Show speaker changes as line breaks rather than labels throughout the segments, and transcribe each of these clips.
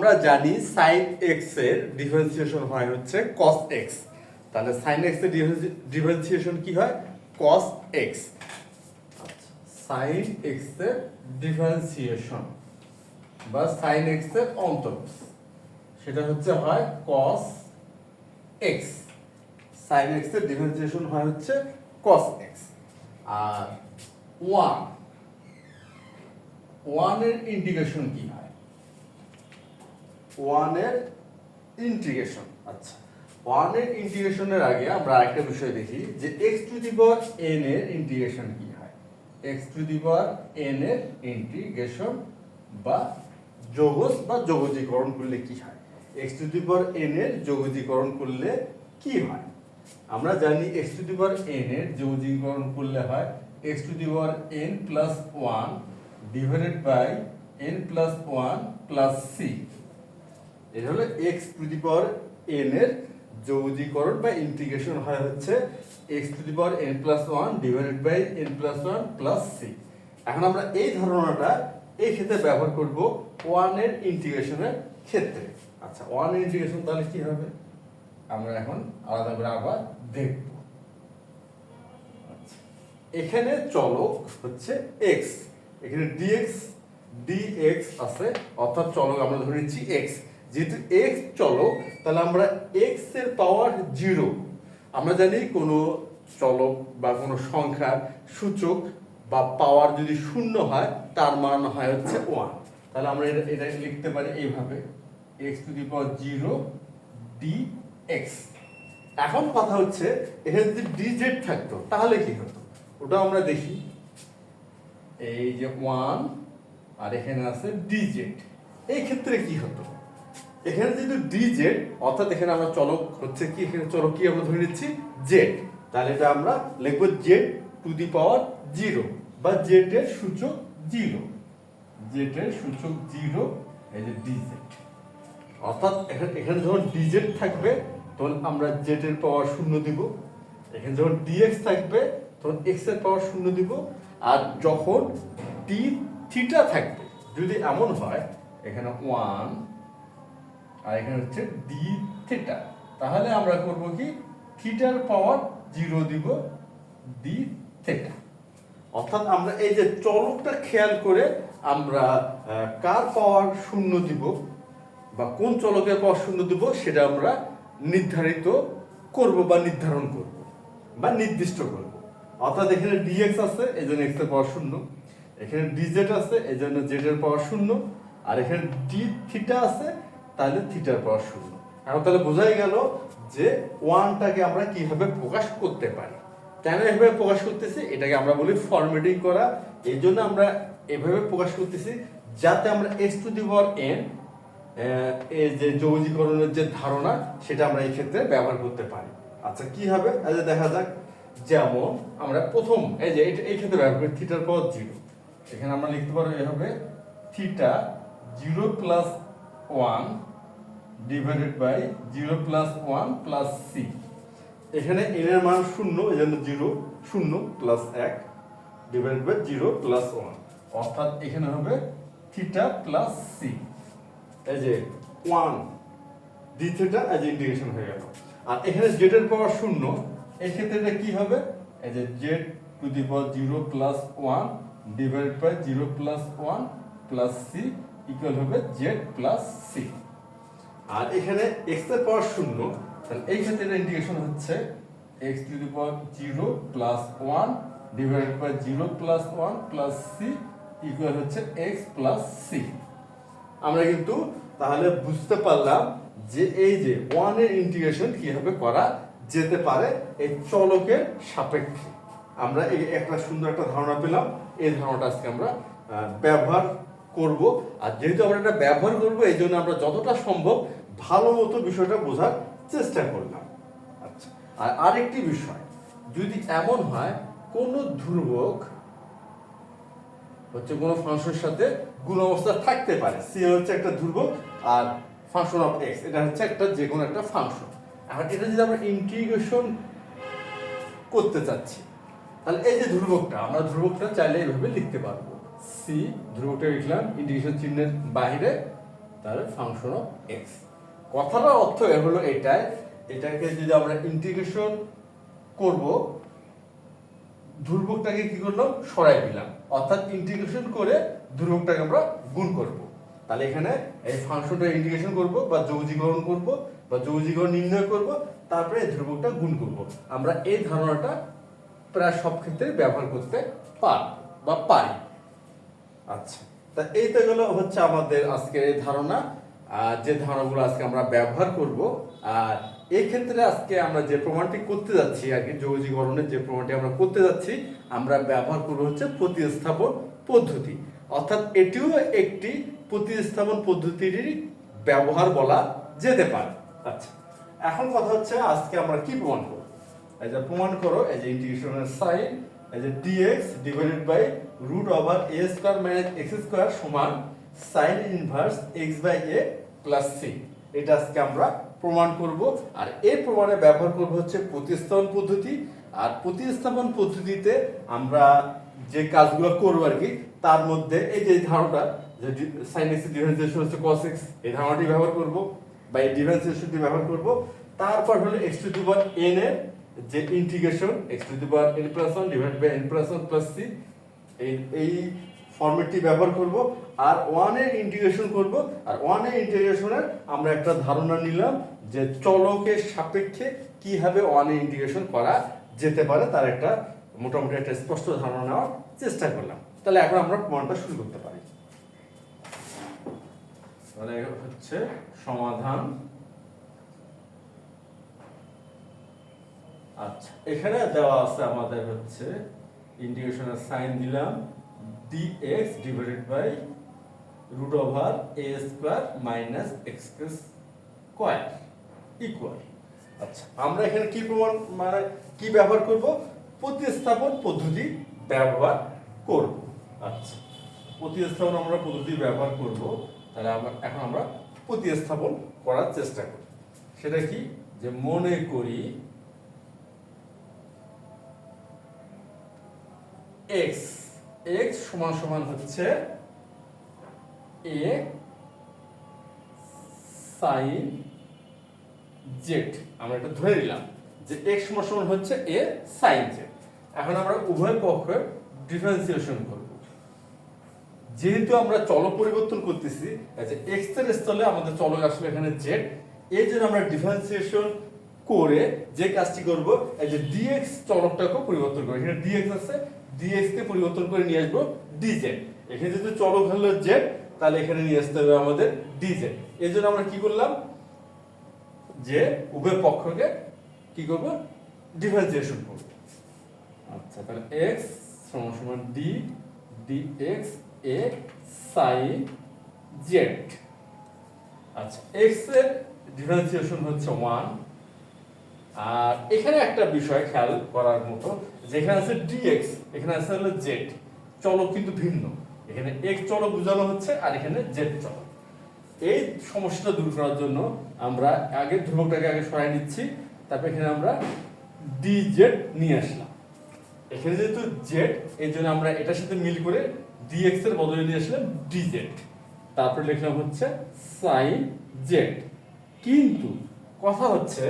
আমরা জানি সাইন এক্সের ডিফারেন্সিয়েশন হয় হচ্ছে কস এক্স তাহলে সাইন এক্সের ডিফারেন্সিয়েশন কি হয়? কস এক্স সাইন এক্সের ডিফারেন্সিয়েশন বা সাইন এক্সের অন্তর্স। সেটা হচ্ছে হয় কস এক্স সাইন এক্সের ডিফারেন্সিয়েশন হয় হচ্ছে কস এক্স আর ওয়ান ওয়ানের ইন্টিগ্রেশন কি হয়? ওয়ানের ইন্টিগ্রেশন আচ্ছা ওয়ানের ইন্টিগ্রেশনের আগে আমরা আরেকটা বিষয় দেখি যে x to the power n এর ইন্টিগ্রেশন কি হয়? X to the power n এর ইন্টিগ্রেশন বা যোগজ বা যোগজীকরণ করলে কি হয়? X to the power n এর যোগজীকরণ করলে কি হয়? আমরা জানি x to the power n এর যোগজীকরণ করলে হয় x to the power n plus one divided by n plus one plus C এটা হলো x to the power n এর যৌগীকরণ বা ইন্টিগ্রেশন হয় হচ্ছে x to the power n plus one divided by n plus one plus C এখন আমরা এই ধারণাটা এই ক্ষেত্রে ব্যবহার করব ওয়ানের ইন্টিগ্রেশনের ক্ষেত্রে। আচ্ছা ওয়ানের ইন্টিগ্রেশন তাহলে কি হবে? আমরা এখন আলাদা করে আবার দেখব। আচ্ছা, এখানে চলক হচ্ছে এক্স এখানে ডিএক্স ডিএক্স আছে অর্থাৎ চলক আমরা ধরে নিচ্ছি এক্স যেহেতু এক্স চলক, তাহলে আমরা এক্সের পাওয়ার জিরো আমরা জানি কোনো চলক বা কোনো সংখ্যার সূচক বা পাওয়ার যদি শূন্য হয়, তার মান হয় হচ্ছে ওয়ান তাহলে আমরা এটা এটা লিখতে পারি এইভাবে। X to the power zero D x এখন কথা হচ্ছে, এখানে যদি ডিজেড থাকতো, তাহলে কি হতো? ওটা আমরা দেখি। এই যে ওয়ান আর এখানে আছে ডিজেড এই ক্ষেত্রে কি হতো? এখানে যেহেতু ডি জেড অর্থাৎ এখানে আমরা চলক হচ্ছে কি? এখানে চলক কি আমরা ধরে নিচ্ছি? জেড তাহলে এটা আমরা লিখব z to the power zero বা জেড এর সূচক জিরো জেড এর সূচক জিরো এই যে ডিজেড অর্থাৎ এখানে এখানে যখন ডিজেড থাকবে, তখন আমরা জেড এর পাওয়ার শূন্য দিব। এখানে যখন ডিএক্স থাকবে, তখন এক্সের পাওয়ার শূন্য দিব। আর যখন টি থিটা থাকবে, যদি এমন হয়, এখানে ওয়ান আর এখানে হচ্ছে ডি থিটা তাহলে আমরা করব কি? থিটার পাওয়ার জিরো দিব ডি থিটা অর্থাৎ আমরা এই যে চলকটা খেয়াল করে আমরা কার পাওয়ার শূন্য দিব বা কোন চলকের পাওয়ার শূন্য দিব সেটা আমরা নির্ধারিত করব বা নির্ধারণ করব বা নির্দিষ্ট করব। অর্থাৎ এখানে ডিএক্স আছে, এই জন্য এক্সের পাওয়ার শূন্য। এখানে ডিজেড আছে, এই জন্য জেড এর পাওয়ার শূন্য। আর এখানে ডি থিটা আছে তাহলে থিটার পাওয়ার শূন্য। এখন তাহলে বোঝাই গেল যে ওয়ানটাকে আমরা কীভাবে প্রকাশ করতে পারি। কেন এভাবে প্রকাশ করতেছি? এটাকে আমরা বলি ফরম্যাটিং করা। এই জন্য আমরা এভাবে প্রকাশ করতেছি যাতে আমরা S to the power n যে যৌজীকরণের যে ধারণা, সেটা আমরা এই ক্ষেত্রে ব্যবহার করতে পারি। আচ্ছা কি হবে? যে দেখা যাক। যেমন আমরা প্রথম, এই যে এই ক্ষেত্রে ব্যবহার করি থিটার পাওয়ার জিরো এখানে আমরা লিখতে পারব এভাবে theta zero plus one divided by zero plus one plus C এখানে এন এর মান শূন্য, এই জন্য জিরো শূন্য প্লাস এক divided by zero plus one অর্থাৎ এখানে হবে থিটা প্লাস সি এই যে ওয়ান ডি থিটা এই যে ইন্টিগ্রেশন হয়ে গেল। আর এখানে জেড এর পাওয়ার শূন্য, এই ক্ষেত্রে এটা কি হবে? এই যে z to the power zero plus one divide by zero plus one plus C equal হবে জেড প্লাস সি আর এখানে এক্সের পাওয়ার শূন্য। তাহলে এই ক্ষেত্রে ইন্টিগ্রেশন হচ্ছে x to the power zero plus one divide by zero plus one plus C equal হচ্ছে এক্স প্লাস সি আমরা কিন্তু তাহলে বুঝতে পারলাম যে এই যে ওয়ানের ইন্টিগ্রেশন কীভাবে করা যেতে পারে এই চলকের সাপেক্ষে। আমরা এই একটা সুন্দর একটা ধারণা পেলাম। এই ধারণাটা আজকে আমরা ব্যবহার করব। আর যেহেতু আমরা এটা ব্যবহার করব, এই জন্য আমরা যতটা সম্ভব ভালো মতো বিষয়টা বোঝার চেষ্টা করলাম। আচ্ছা আর আরেকটি বিষয়, যদি এমন হয়, কোনো ধ্রুবক হচ্ছে কোনো ফাংশনের সাথে গুণ অবস্থা থাকতে পারে। সি হচ্ছে একটা ধ্রুবক আর ফাংশন অফ এক্স এটা হচ্ছে একটা যে কোনো একটা ফাংশন। এখন এটা যদি আমরা ইন্টিগ্রেশন করতে চাচ্ছি, তাহলে এই যে ধ্রুবকটা, আমরা ধ্রুবকটা চাইলে এইভাবে লিখতে পারব। সি ধ্রুবকটা লিখলাম ইন্টিগ্রেশন চিহ্নের বাইরে তাহলে ফাংশন অফ এক্স কথাটার অর্থ এ হলো এটাই, এটাকে যদি আমরা ইন্টিগ্রেশন করব, ধ্রুবকটাকে কি করলাম? সরাই দিলাম। অর্থাৎ ইন্টিগ্রেশন করে ধ্রুবকটাকে আমরা গুণ করব। তাহলে এখানে এই ফাংশনটা ইন্টিগ্রেশন করব, বা যৌজীকরণ করব, বা যৌজীকরণ নির্ণয় করব, তারপরে এই ধ্রুবকটা গুণ করব। আমরা এই ধারণাটা প্রায় সব ক্ষেত্রে ব্যবহার করতে পার বা পারি। আচ্ছা। তা এই তো হচ্ছে আমাদের আজকের এই ধারণা। যে ধারণাগুলো আজকে আমরা ব্যবহার করব, আর এই ক্ষেত্রে আজকে আমরা যে প্রমাণটি করতে যাচ্ছি আগে যৌজীকরণের যে প্রমাণটি আমরা করতে যাচ্ছি, আমরা ব্যবহার করব হচ্ছে প্রতিস্থাপন পদ্ধতি। অর্থাৎ এটিও একটি প্রতিস্থাপন পদ্ধতির ব্যবহার বলা যেতে পারে। আচ্ছা। এখন কথা হচ্ছে আজকে আমরা কি প্রমাণ করব? এই যে প্রমাণ করো, এই যে ইন্টিগ্রেশনের সাইন এই যে dx divided by root over a square minus x square সমান sin inverse x by a plus c এটা আজকে আমরা প্রমাণ করব। আর এই প্রমাণে ব্যবহার করব হচ্ছে প্রতিস্থাপন পদ্ধতি। আর প্রতিস্থাপন পদ্ধতিতে আমরা যে কাজগুলো করব আর কি তার মধ্যে এই যে ধারণাটা, যে sin x ডিফারেন্সিয়েশন হচ্ছে cos x, এই ধারণাটি ব্যবহার করব বা এই ডিফারেন্সিয়েশনটি ব্যবহার করব। তারপর হলো x to the power n এর যে integration x to the power n plus 1 divide by n plus 1 plus c এই এই ফরম্যাটটি ব্যবহার করব আর 1 এর ইন্টিগ্রেশন করব। আর 1 এর ইন্টিগ্রেশনের আমরা একটা ধারণা নিলাম যে চলকের সাপেক্ষে কীভাবে 1 এর ইন্টিগ্রেশন করা যেতে পারে, তার একটা মোটামুটি একটা স্পষ্ট ধারণা নেওয়ার চেষ্টা করলাম। তাহলে এখন আমরা প্রমাণটা শুরু করতে পারি। তাহলে হচ্ছে সমাধান। আচ্ছা এখানে দেওয়া আছে আমাদের হচ্ছে ইন্টিগ্রেশনের সাইন দিলাম, dx divided by root over a square minus x square equal আচ্ছা আমরা এখানে কি প্রমাণ মানে কি ব্যবহার করব? প্রতিস্থাপন পদ্ধতি ব্যবহার করব। আচ্ছা প্রতিস্থাপন আমরা পদ্ধতি ব্যবহার করব, তাহলে আমরা এখন আমরা প্রতিস্থাপন করার চেষ্টা করি। সেটা কি? যে মনে করি x x সমান সমান হচ্ছে a sin z আমরা এটা ধরে নিলাম যে x সমান সমান হচ্ছে a sin z এখন আমরা উভয় পক্ষের ডিফারেন্সিয়েশন করব। যেহেতু আমরা চলক পরিবর্তন করতেছি x এর স্থলে আমাদের চলক আসলে এখানে z এই জন্য আমরা ডিফারেন্সিয়েশন করে যে কাজটি করব, এই যে dx চলকটাকে পরিবর্তন করব। এখানে dx আছে dx কে পরিবর্তন করে নিয়ে আসব dz এখানে যেহেতু চলক হলো z, তাহলে এখানে নিয়ে আসতে হবে আমাদের dz এই জন্য আমরা কি করলাম? যে উভয় পক্ষকে কি করব? ডিফারেন্সিয়েশন করব। আচ্ছা তাহলে x সমান সমান d dx a, sin z আচ্ছা x এর ডিফারেন্সিয়েশন হচ্ছে 1 আর এখানে একটা বিষয় খেয়াল করার মতো যেখানে আছে dx, এখানে আছে হলো z চলক কিন্তু ভিন্ন। এখানে x চলক বোঝানো হচ্ছে আর এখানে z চলক। এই সমস্যাটা দূর করার জন্য আমরা আগে ধ্রুবকটাকে আগে সরাই নিচ্ছি, তারপর এখানে আমরা dz নিয়ে আসলাম। এখানে যেহেতু z, এই জন্য আমরা এটার সাথে মিল করে dx এর বদলে নিয়ে আসলাম dz তারপরে লিখলাম হচ্ছে sin z কিন্তু কথা হচ্ছে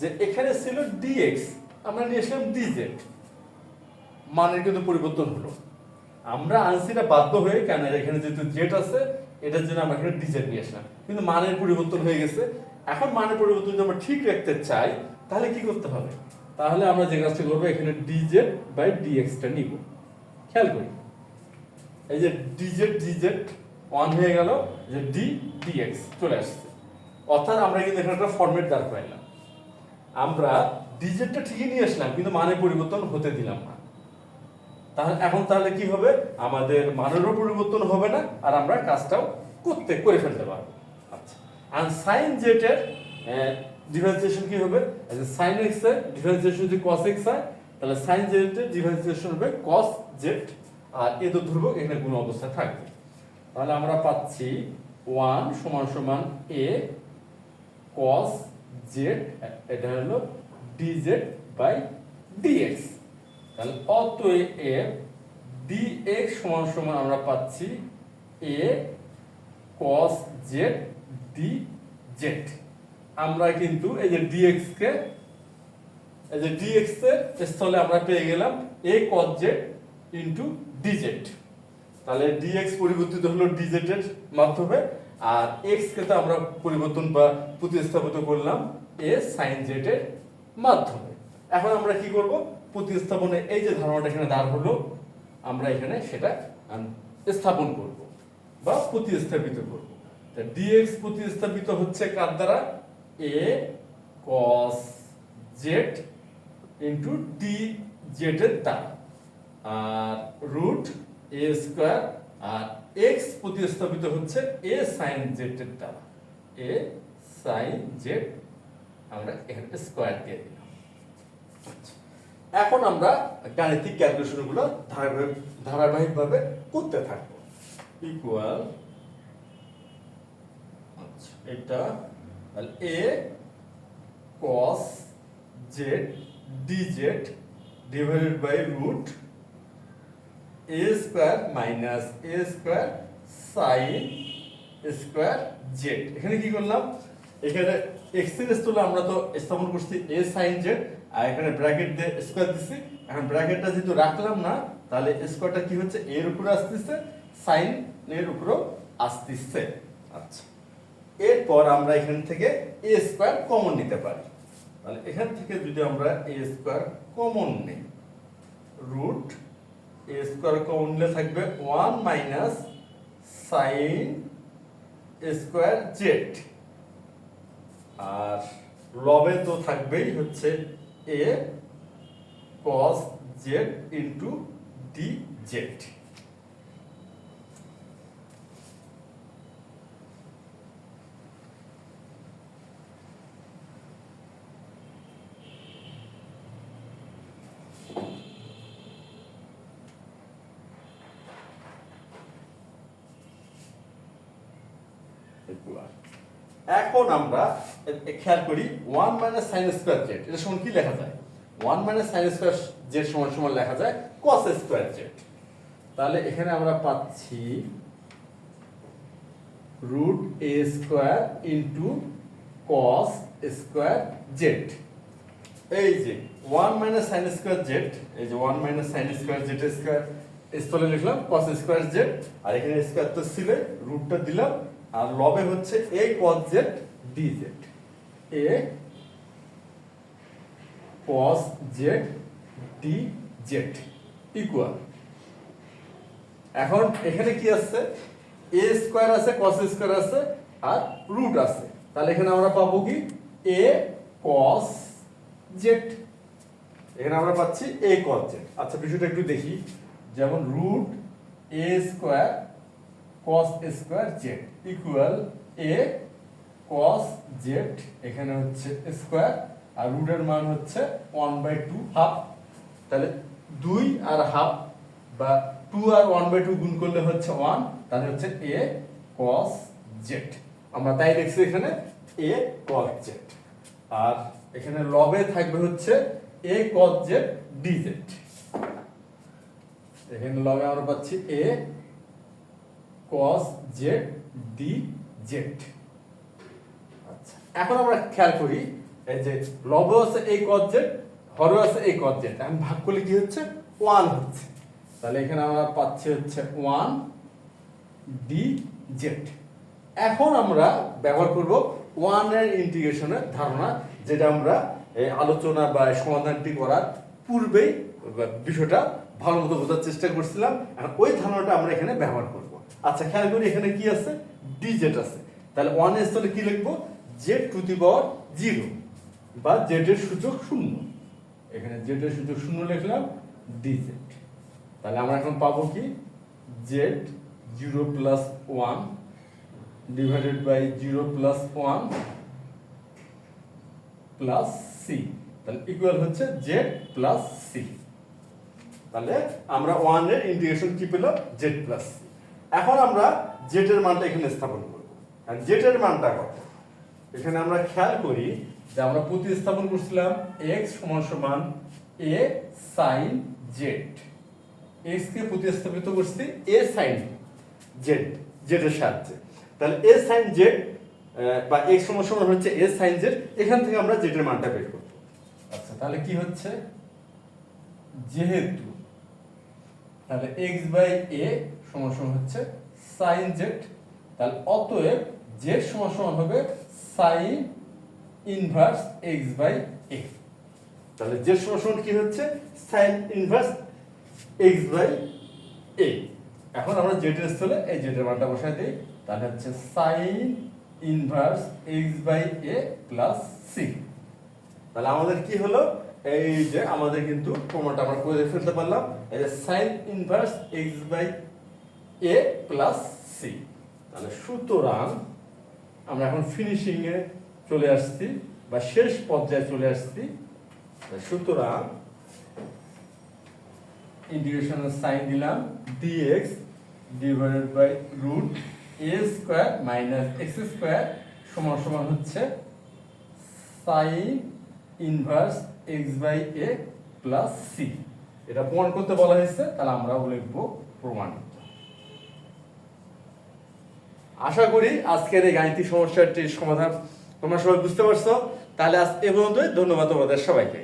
যে এখানে ছিল dx, আমরা নিয়ে আসলাম dz মানের কিন্তু পরিবর্তন হলো। আমরা আনসিটা বাধ্য হয়ে কেন এখানে যেহেতু জেট আছে, এটার জন্য আমরা এখানে ডিজেট নিয়ে আসলাম। কিন্তু মানের পরিবর্তন হয়ে গেছে। এখন মানের পরিবর্তন যদি আমরা ঠিক রাখতে চাই, তাহলে কি করতে হবে? তাহলে আমরা যে কাজটা করব, এখানে ডিজেড বাই ডিএক্সটা নিব। খেয়াল করি। এই যে ডিজেট ডিজেট ওয়ান হয়ে গেল, যে ডি, ডিএক্স চলে আসছে। অর্থাৎ আমরা কিন্তু এখানে একটা ফরম্যাট দাঁড় পাইলাম আমরা ডিজেটটা ঠিকই নিয়ে আসলাম, কিন্তু মানের পরিবর্তন হতে দিলাম না। তাহলে এখন তাহলে কি হবে? আমাদের মানেরও পরিবর্তন হবে না, আর আমরা কাজটাও করতে, করে ফেলতে পারব। আচ্ছা। আর সাইন জেটের ডিফারেন্সিয়েশন কি হবে? সাইন এক্সের ডিফারেন্সিয়েশন যদি cos x হয়, তাহলে সাইন জেটের ডিফারেন্সিয়েশন হবে cos z, আর এ তো ধ্রুবক, এখানে গুণ অবস্থায় থাকবে। তাহলে আমরা পাচ্ছি 1 সমান সমান a cos z এটা হলো dz বাই dx তাহলে অতএব dx সমান সমান আমরা পাচ্ছি a cos z D Z আমরা কিন্তু এই যে ডিএক্স কে, এই যে ডিএক্স এর স্থলে আমরা পেয়ে গেলাম A cos Z into D Z তাহলে ডিএক্স পরিবর্তিত হলো ডিজেড এর মাধ্যমে, আর এক্স কে তো আমরা পরিবর্তন বা প্রতিস্থাপিত করলাম এ সাইন জেড এর মাধ্যমে। এখন আমরা কি করব? প্রতিস্থাপনে এই যে ধারণাটা এখানে দাঁড় হলো আমরা এখানে সেটা স্থাপন করব বা প্রতিস্থাপিত করব। তা ডিএক্স প্রতিস্থাপিত হচ্ছে কার দ্বারা? A cos Z into D Z এর দ্বারা। আর রুট এ স্কোয়ার আর এক্স প্রতিস্থাপিত হচ্ছে এ সাইন জেড এর দ্বারা। এ সাইন জেড আমরা এখানে স্কোয়ার দিয়ে দিলাম। এখন আমরা গাণিতিক ক্যালকুলেশনগুলো ধারাবাহিক, ধারাবাহিকভাবে করতে থাকব। ইকুয়াল আচ্ছা এটা A cos Z D Z divided by root A square minus A square sine square Z এখানে কি করলাম? এখানে এক্সের স্থলে আমরা তো স্থাপন করছি এ সাইন জেড আর এখানে ব্র্যাকেট দিয়ে স্কোয়ার দিছি। এখন ব্র্যাকেটটা যেহেতু রাখলাম না, তাহলে স্কোয়ারটা কি হচ্ছে? এর উপরে আসতেছে সাইন এর উপরেও আসতেছে। আচ্ছা। এরপর আমরা এখান থেকে এ স্কোয়ার কমন নিতে পারি। তাহলে এখান থেকে যদি আমরা এ স্কোয়ার কমন নিই রুট এ স্কোয়ার কমন নিলে থাকবে one minus sine square Z আর লবে তো থাকবেই হচ্ছে A cos Z into D Z এখন আমরা খেয়াল করি one minus sine square Z এটা সমান কি লেখা যায়? One minus sine square Z সমান সমান লেখা যায় কস স্কোয়ার জেড তাহলে এখানে আমরা পাচ্ছি root A square into cos square Z এই যে one minus sine square Z এই যে one minus sine square Z square স্থলে লিখলাম কস স্কোয়ার জেড আর এখানে স্কোয়ার তো ছিল রুটটা দিলাম, আর লবে হচ্ছে A cos Z D Z A cos Z D Z equal এখন এখানে কি আছে? এ স্কোয়ার আছে কস স্কোয়ার আছে, আর রুট আছে। তাহলে এখানে আমরা পাবো কি? এ কস জেড এখানে আমরা পাচ্ছি এ কস জেড আচ্ছা বিষয়টা একটু দেখি। যেমন root A square cos square Z equal A cos Z এখানে হচ্ছে স্কোয়ার আর রুটের মান হচ্ছে ওয়ান বাই টু হাফ তাহলে দুই আর হাফ বা টু আর ওয়ান বাই টু গুণ করলে হচ্ছে ওয়ান তাহলে হচ্ছে এ কস জেড আমরা তাই দেখছি এখানে এ কস জেড আর এখানে লবে থাকবে হচ্ছে a cos z d z এখানে লবে আমরা পাচ্ছি a cos z d z এখন আমরা খেয়াল করি, এই যে লব আছে এই কস জেড হর আছে এই কস জেড এখন ভাগ করলে কি হচ্ছে? ওয়ান হচ্ছে। তাহলে এখানে আমরা পাচ্ছি হচ্ছে ওয়ান ডি জেড এখন আমরা ব্যবহার করব ওয়ানের ইন্টিগ্রেশনের ধারণা, যেটা আমরা এই আলোচনা বা সমাধানটি করার পূর্বেই বিষয়টা ভালো মতো বোঝার চেষ্টা করছিলাম। এখন ওই ধারণাটা আমরা এখানে ব্যবহার করব। আচ্ছা খেয়াল করি এখানে কি আছে? ডি জেড আছে। তাহলে ওয়ানের স্থলে কি লিখব? Z to the power zero বা জেড এর সূচক শূন্য। এখানে জেড এর সূচক শূন্য লিখলাম ডি জেড তাহলে আমরা এখন পাবো কি? Z zero plus one divided by zero plus one plus c তাহলে ইকুয়াল হচ্ছে জেড প্লাস সি তাহলে আমরা ওয়ানের ইন্টিগ্রেশন কি পেলাম? জেড প্লাস সি এখন আমরা জেড এর মানটা এখানে স্থাপন করব। আর এর মানটা কত? এখানে আমরা খেয়াল করি যে আমরা প্রতিস্থাপন করছিলাম এক্স সমান সমান এ সাইন জেড এক্স কে প্রতিস্থাপিত করছি এ সাইন জেড এর সাহায্যে। তাহলে এ সাইন জেড বা এক্স সমান সমান হচ্ছে এ সাইন জেড এখান থেকে আমরা জেডের মানটা বের করব। আচ্ছা তাহলে কি হচ্ছে? যেহেতু তাহলে এক্স বাই এ সমান সমান হচ্ছে সাইন জেড তাহলে অতএব জেড সমান সমান হবে sine inverse x by a তাহলে সমান সমান কি হচ্ছে? Sine inverse x by a এখন আমরা জেড এর স্থলে এই জেড এর মানটা বসাই দিই। তাহলে হচ্ছে sine inverse x by a plus c তাহলে আমাদের কি হলো? এই যে আমাদের কিন্তু প্রমাণটা আমরা করে ফেলতে পারলাম। এই যে sine inverse x by a plus c তাহলে সুতরাং আমরা এখন ফিনিশিং এ চলে আসছি, বা শেষ পর্যায়ে চলে আসছি। সুতরাং ইন্টিগ্রেশনের সাইন দিলাম, dx divided by root a square minus x square সমান সমান হচ্ছে sine inverse x by a plus c এটা প্রমাণ করতে বলা হয়েছে, তাহলে আমরাও লিখব প্রমাণিত আশা করি আজকের এই গাণিতিক সমস্যাটির সমাধান তোমরা সবাই বুঝতে পারছ। তাহলে আজ এ পর্যন্তই। ধন্যবাদ তোমাদের সবাইকে।